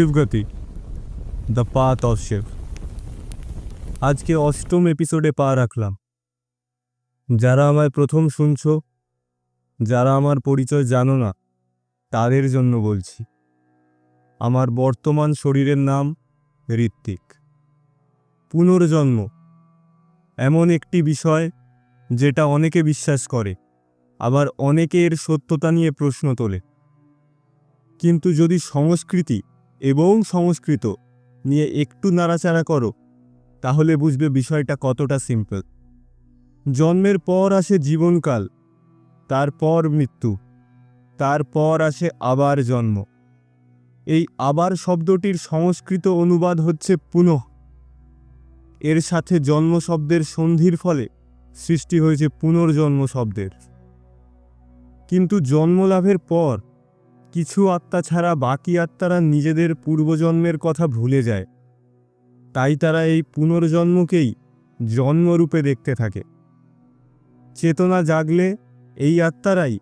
Shivgati the path of Shiv আজকে অষ্টম এপিসোডে পা রাখলাম। যারা আমায় প্রথম শুনছো, যারা আমার পরিচয় জানো না, তাদের জন্য বলছি, আমার বর্তমান শরীরের নাম ঋত্বিক পুনর্জন্ম, এমন একটি বিষয় যেটা অনেকে বিশ্বাস করে, আবার অনেকে এর সত্যতা নিয়ে প্রশ্ন তোলে। কিন্তু যদি সংস্কৃতি এবং সংস্কৃত নিয়ে একটু নাড়াচাড়া করো, তাহলে বুঝবে বিষয়টা কতটা সিম্পল। জন্মের পর আসে জীবনকাল, তারপর মৃত্যু, তারপর আসে আবার জন্ম। এই আবার শব্দটির সংস্কৃত অনুবাদ হচ্ছে পুনঃ। এর সাথে জন্ম শব্দের সন্ধির ফলে সৃষ্টি হয়েছে পুনর্জন্ম শব্দের। কিন্তু জন্মলাভের পর কিছু আত্মা ছাড়া বাকি আত্মারা নিজেদের পূর্বজন্মের কথা ভুলে যায়। তাই তারা এই পুনর্জন্মকেই জন্মরূপে দেখতে থাকে। চেতনা জাগলে এই আত্মারাই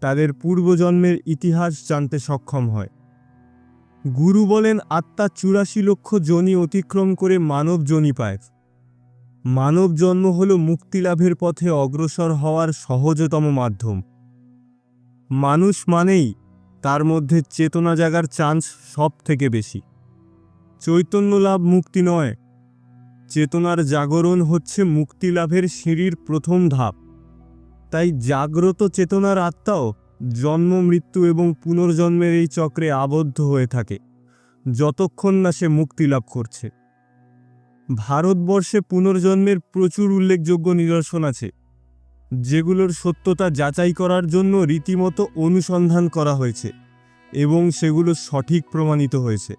তাদের পূর্বজন্মের ইতিহাস জানতে সক্ষম হয়। গুরু বলেন, আত্মা চুরাশি লক্ষ জনি অতিক্রম করে মানব জনি পায়। মানব জন্ম হল মুক্তিলাভের পথে অগ্রসর হওয়ার সহজতম মাধ্যম। মানুষ মানেই তার মধ্যে চেতনা জাগার চান্স সব থেকে বেশি। চৈতন্য লাভ মুক্তি নয়। চেতনার জাগরণ হচ্ছে মুক্তি লাভের সিঁড়ির প্রথম ধাপ। তাই জাগ্রত চেতনার আত্মাও জন্ম, মৃত্যু এবং পুনর্জন্মের এই চক্রে আবদ্ধ হয়ে থাকে, যতক্ষণ না সে মুক্তি লাভ করছে। ভারতবর্ষে পুনর্জন্মের প্রচুর উল্লেখযোগ্য নিদর্শন আছে। যেগুলোর সত্যতা যাচাই করার জন্য রীতিমতো অনুসন্ধান করা হয়েছে এবং সেগুলো সঠিক প্রমাণিত হয়েছে।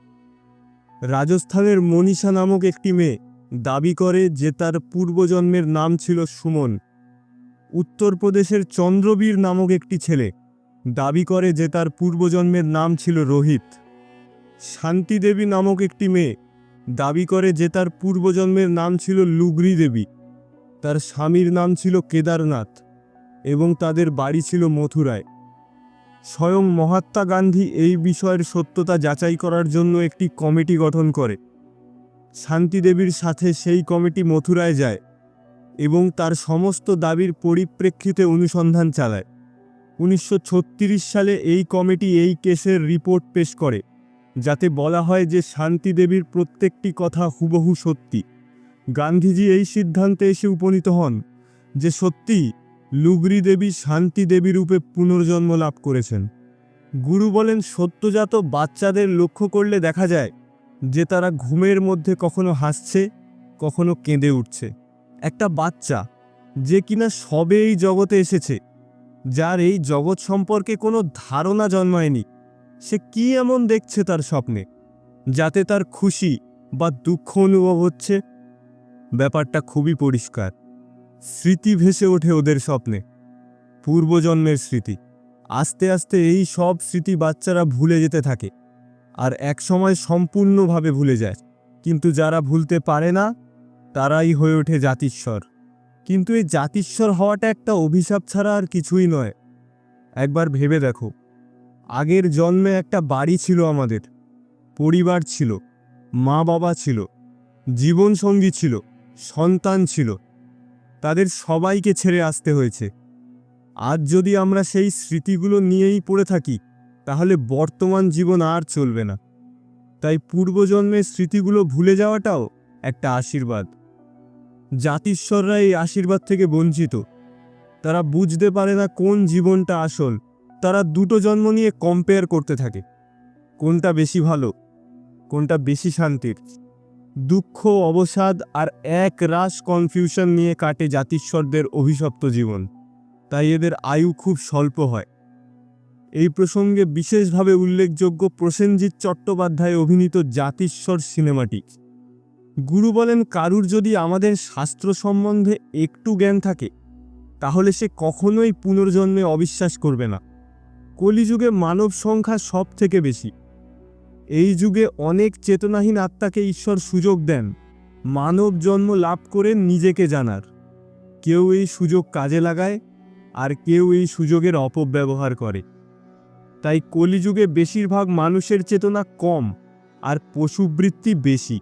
রাজস্থানের মনীষা নামক একটি মেয়ে দাবি করে যে তার পূর্বজন্মের নাম ছিল সুমন। উত্তরপ্রদেশের চন্দ্রবীর নামক একটি ছেলে দাবি করে যে তার পূর্বজন্মের নাম ছিল রোহিত। শান্তিদেবী নামক একটি মেয়ে দাবি করে যে তার পূর্বজন্মের নাম ছিল লুগরি দেবী তার স্বামীর নাম ছিল কেদারনাথ এবং তাদের বাড়ি ছিল মথুরায়। স্বয়ং মহাত্মা গান্ধী এই বিষয়ের সত্যতা যাচাই করার জন্য একটি কমিটি গঠন করে। শান্তিদেবীর সাথে সেই কমিটি মথুরায় যায় এবং তার সমস্ত দাবির পরিপ্রেক্ষিতে অনুসন্ধান চালায়। উনিশশো ছত্রিশ সালে এই কমিটি এই কেসের রিপোর্ট পেশ করে, যাতে বলা হয় যে শান্তিদেবীর প্রত্যেকটি কথা হুবহু সত্যি। গান্ধীজি এই সিদ্ধান্তে এসে উপনীত হন যে সত্যি লুগরি দেবী শান্তি দেবী রূপে পুনর্জন্ম লাভ করেছেন। গুরু বলেন, সত্যজাত বাচ্চাদের লক্ষ্য করলে দেখা যায় যে তারা ঘুমের মধ্যে কখনো হাসছে, কখনো কেঁদে উঠছে। একটা বাচ্চা যে কিনা সবে এই জগতে এসেছে, যার এই জগৎ সম্পর্কে কোনো ধারণা জন্মায়নি, সে কি এমন দেখছে তার স্বপ্নে, যাতে তার খুশি বা দুঃখ অনুভব হচ্ছে? ব্যাপারটা খুবই পরিষ্কার। স্মৃতি ভেসে ওঠে ওদের স্বপ্নে। পূর্বজন্মের স্মৃতি। আস্তে আস্তে এই সব স্মৃতি বাচ্চারা ভুলে যেতে থাকে। আর একসময় সম্পূর্ণভাবে ভুলে যায়। কিন্তু যারা ভুলতে পারে না, তারাই হয়ে ওঠে জাতিস্বর। কিন্তু এই জাতিস্বর হওয়াটা একটা অভিশাপ ছাড়া আর কিছুই নয়। একবার ভেবে দেখো। আগের জন্মে একটা বাড়ি ছিল আমাদের। পরিবার ছিল। মা বাবা ছিল। জীবনসঙ্গী ছিল। সন্তান ছিল। তাদের সবাইকে ছেড়ে আসতে হয়েছে। আজ যদি আমরা সেই স্মৃতিগুলো নিয়েই পড়ে থাকি, তাহলে বর্তমান জীবন আর চলবে না। তাই পূর্বজন্মের স্মৃতিগুলো ভুলে যাওয়াটাও একটা আশীর্বাদ। জাতিস্বররা এই আশীর্বাদ থেকে বঞ্চিত। তারা বুঝতে পারে না কোন জীবনটা আসল। তারা দুটো জন্ম নিয়ে কম্পেয়ার করতে থাকে। কোনটা বেশি ভালো, কোনটা বেশি শান্তির। দুঃখ, অবসাদ আর এক রাস কনফিউশন নিয়ে কাটে জাতিস্বরদের অভিশপ্ত জীবন। তাই এদের আয়ু খুব স্বল্প হয়। এই প্রসঙ্গে বিশেষভাবে উল্লেখযোগ্য প্রসেনজিৎ চট্টোপাধ্যায় অভিনীত জাতিস্বর সিনেমাটি। গুরু বলেন, কারুর যদি আমাদের শাস্ত্র সম্বন্ধে একটু জ্ঞান থাকে, তাহলে সে কখনোই পুনর্জন্মে অবিশ্বাস করবে না। কলিযুগে মানব সংখ্যা সব থেকে বেশি। এই যুগে অনেক চেতনাহীন আত্মাকে ঈশ্বর সুযোগ দেন, মানব জন্ম লাভ করে নিজেকে জানার। কেউ এই সুযোগ কাজে লাগায়, আর কেউ এই সুযোগের অপব্যবহার করে। তাই কলিযুগে বেশিরভাগ মানুষের চেতনা কম, আর পশুবৃত্তি বেশি।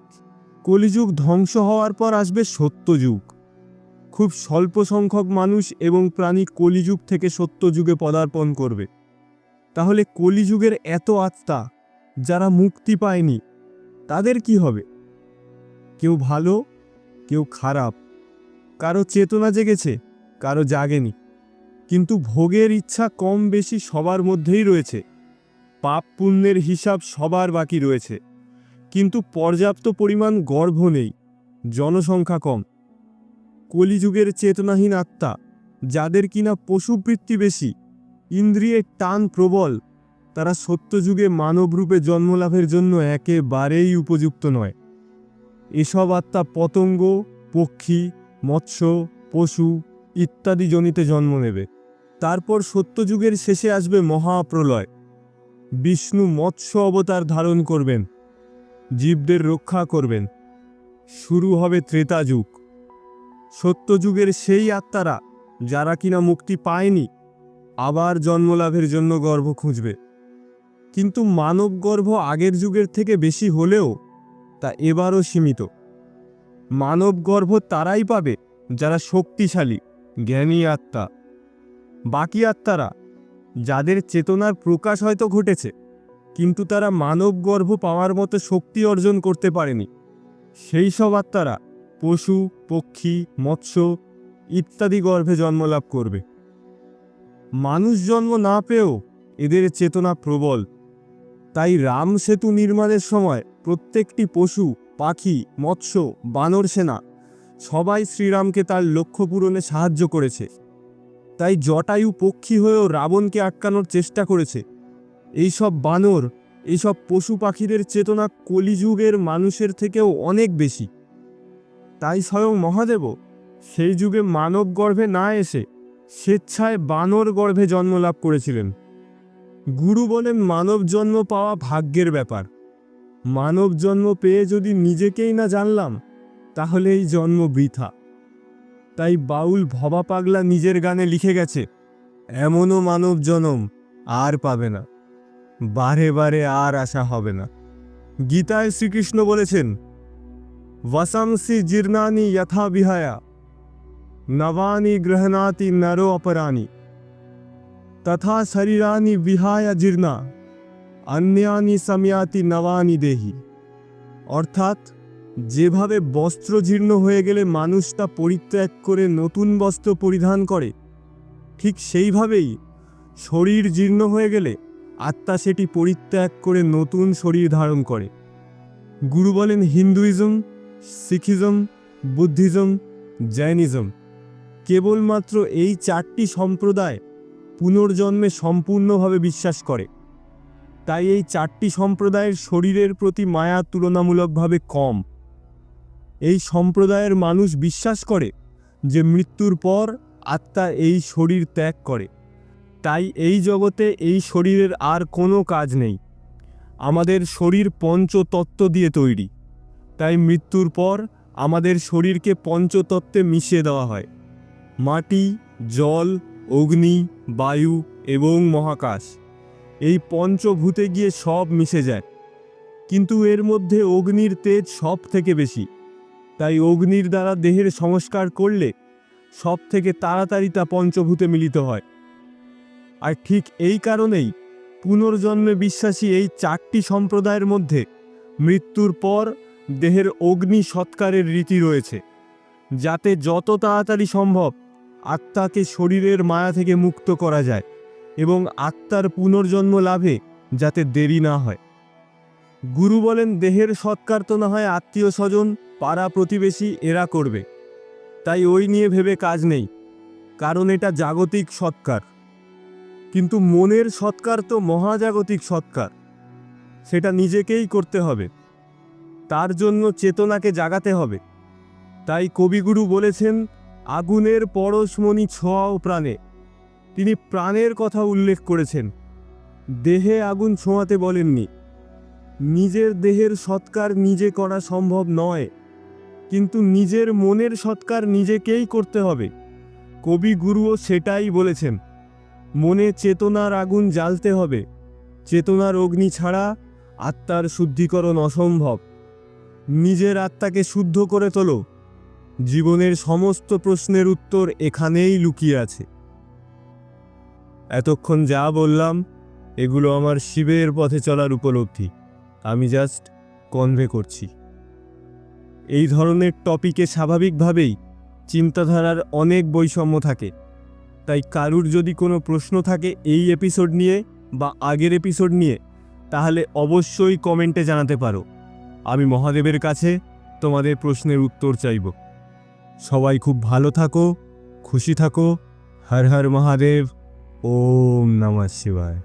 কলিযুগ ধ্বংস হওয়ার পর আসবে সত্যযুগ। খুব স্বল্প সংখ্যক মানুষ এবং প্রাণী কলিযুগ থেকে সত্যযুগে পদার্পণ করবে। তাহলে কলিযুগের এত আত্মা যারা মুক্তি পায়নি, তাদের কি হবে? কেউ ভালো, কেউ খারাপ। কারও চেতনা জেগেছে, কারও জাগেনি। কিন্তু ভোগের ইচ্ছা কম বেশি সবার মধ্যেই রয়েছে। পাপ পুণ্যের হিসাব সবার বাকি রয়েছে। কিন্তু পর্যাপ্ত পরিমাণ গর্ভ নেই, জনসংখ্যা কম। কলিযুগের চেতনাহীন আত্মা, যাদের কিনা পশুবৃত্তি বেশি, ইন্দ্রিয়ের টান প্রবল। তারা সত্যযুগে মানবরূপে জন্মলাভের জন্য একেবারেই উপযুক্ত নয়। এসব আত্মা পতঙ্গ, পক্ষী, মৎস্য, পশু ইত্যাদি জনিতে জন্ম নেবে। তারপর সত্যযুগের শেষে আসবে মহাপ্রলয়। বিষ্ণু মৎস্য অবতার ধারণ করবেন, জীবদের রক্ষা করবেন। শুরু হবে ত্রেতা যুগ। সত্যযুগের সেই আত্মারা যারা কিনা মুক্তি পায়নি, আবার জন্মলাভের জন্য গর্ভ খুঁজবে। কিন্তু মানব গর্ভ আগের যুগের থেকে বেশি হলেও তা এবারও সীমিত। মানব গর্ভ তারাই পাবে যারা শক্তিশালী, জ্ঞানী আত্মা। বাকি আত্মারা, যাদের চেতনার প্রকাশ হয়তো ঘটেছে, কিন্তু তারা মানব গর্ভ পাওয়ার মতো শক্তি অর্জন করতে পারেনি। সেই সব আত্মারা পশু, পক্ষী, মৎস্য ইত্যাদি গর্ভে জন্মলাভ করবে। মানুষ জন্ম না পেয়েও এদের চেতনা প্রবল। তাই রাম সেতু নির্মাণের সময় প্রত্যেকটি পশু, পাখি, মৎস্য, বানর সেনা সবাই শ্রীরামকে তার লক্ষ্য পূরণে সাহায্য করেছে। তাই জটায়ু পক্ষী হয়েও রাবণকে আটকানোর চেষ্টা করেছে। এইসব বানর এইসব পশু পাখিদের চেতনা কলিযুগের মানুষের থেকেও অনেক বেশি। তাই স্বয়ং মহাদেবও সেই যুগে মানব গর্ভে না এসে স্বেচ্ছায় বানর গর্ভে জন্ম লাভ করেছিলেন। গুরু বলেন মানব জন্ম পাওয়া ভাগ্যের ব্যাপার। মানব জন্ম পেয়ে যদি নিজেকেই না জানলাম, তাহলে এই জন্ম বৃথা। তাই বাউল ভবা পাগলা নিজের গানে লিখে গেছে, এমনও মানব জনম আর পাবে না, বারে বারে আর আশা হবে না। গীতায় শ্রীকৃষ্ণ বলেছেন, ওয়াসামসি জীর্ণানি যথা বিহায়া নবানি গ্রহণাতি নর অপরাণী तथा शरीरानि विहाय जीर्णा अन्यानि समयाति নবানি দেহি অর্থাৎ যেভাবে বস্ত্র জীর্ণ হয়ে গেলে মানুষ তা পরিত্যাগ করে নতুন বস্ত্র পরিধান করে ঠিক সেইভাবেই শরীর জীর্ণ হয়ে গেলে আত্মা সেটি পরিত্যাগ করে নতুন শরীর ধারণ করে গুরু বলেন হিন্দুইজম শিখিজম বুদ্ধিজম জৈনিজম কেবলমাত্র এই চারটি সম্প্রদায় পুনর্জন্মে সম্পূর্ণভাবে বিশ্বাস করে। তাই এই চারটি সম্প্রদায়ের শরীরের প্রতি মায়া তুলনামূলকভাবে কম। এই সম্প্রদায়ের মানুষ বিশ্বাস করে যে মৃত্যুর পর আত্মা এই শরীর ত্যাগ করে। তাই এই জগতে এই শরীরের আর কোনো কাজ নেই। আমাদের শরীর পঞ্চতত্ত্ব দিয়ে তৈরি। তাই মৃত্যুর পর আমাদের শরীরকে পঞ্চতত্ত্বে মিশিয়ে দেওয়া হয়। মাটি, জল অগ্নি, বায়ু এবং মহাকাশ। এই পঞ্চভূতে গিয়ে সব মিশে যায়। কিন্তু এর মধ্যে অগ্নির তেজ সব থেকে বেশি। তাই অগ্নির দ্বারা দেহের সংস্কার করলে সব থেকে তাড়াতাড়ি তা পঞ্চভূতে মিলিত হয়। আর ঠিক এই কারণেই পুনর্জন্মে বিশ্বাসী এই চারটি সম্প্রদায়ের মধ্যে মৃত্যুর পর দেহের অগ্নি সৎকারের রীতি রয়েছে। যাতে যত তাড়াতাড়ি সম্ভব আত্মাকে শরীরের মায়া থেকে মুক্ত করা যায় এবং আত্মার পুনর্জন্ম লাভে যাতে দেরি না হয়। গুরু বলেন, দেহের সৎকার তো না হয় আত্মীয় স্বজন, পাড়া প্রতিবেশী এরা করবে। তাই ওই নিয়ে ভেবে কাজ নেই, কারণ এটা জাগতিক সৎকার। কিন্তু মনের সৎকার তো মহাজাগতিক সৎকার, সেটা নিজেকেই করতে হবে। তার জন্য চেতনাকে জাগাতে হবে। তাই কবিগুরু বলেছেন আগুনের পরশমণি ছোঁয়াও প্রাণে। তিনি প্রাণের কথা উল্লেখ করেছেন। দেহে আগুন ছোঁয়াতে বলেননি। নিজের দেহের সৎকার নিজে করা সম্ভব নয়। কিন্তু নিজের মনের সৎকার নিজেকেই করতে হবে। কবিগুরুও সেটাই বলেছেন। মনে চেতনার আগুন জ্বালতে হবে। চেতনার অগ্নি ছাড়া আত্মার শুদ্ধিকরণ অসম্ভব। নিজের আত্মাকে শুদ্ধ করে তোলো। জীবনের সমস্ত প্রশ্নের উত্তর এখানেই লুকিয়ে আছে। এতক্ষণ যা বললাম, এগুলো আমার শিবের পথে চলার উপলব্ধি। আমি জাস্ট কনভে করছি। এই ধরনের টপিকে স্বাভাবিকভাবেই চিন্তাধারার অনেক বৈষম্য থাকে। তাই কারুর যদি কোনো প্রশ্ন থাকে এই এপিসোড নিয়ে বা আগের এপিসোড নিয়ে, তাহলে অবশ্যই কমেন্টে জানাতে পারো। আমি মহাদেবের কাছে তোমাদের প্রশ্নের উত্তর চাইব। সবাই খুব ভালো থাকো খুশি থাকো। হর হর মহাদেব ওম নমঃ শিবায়।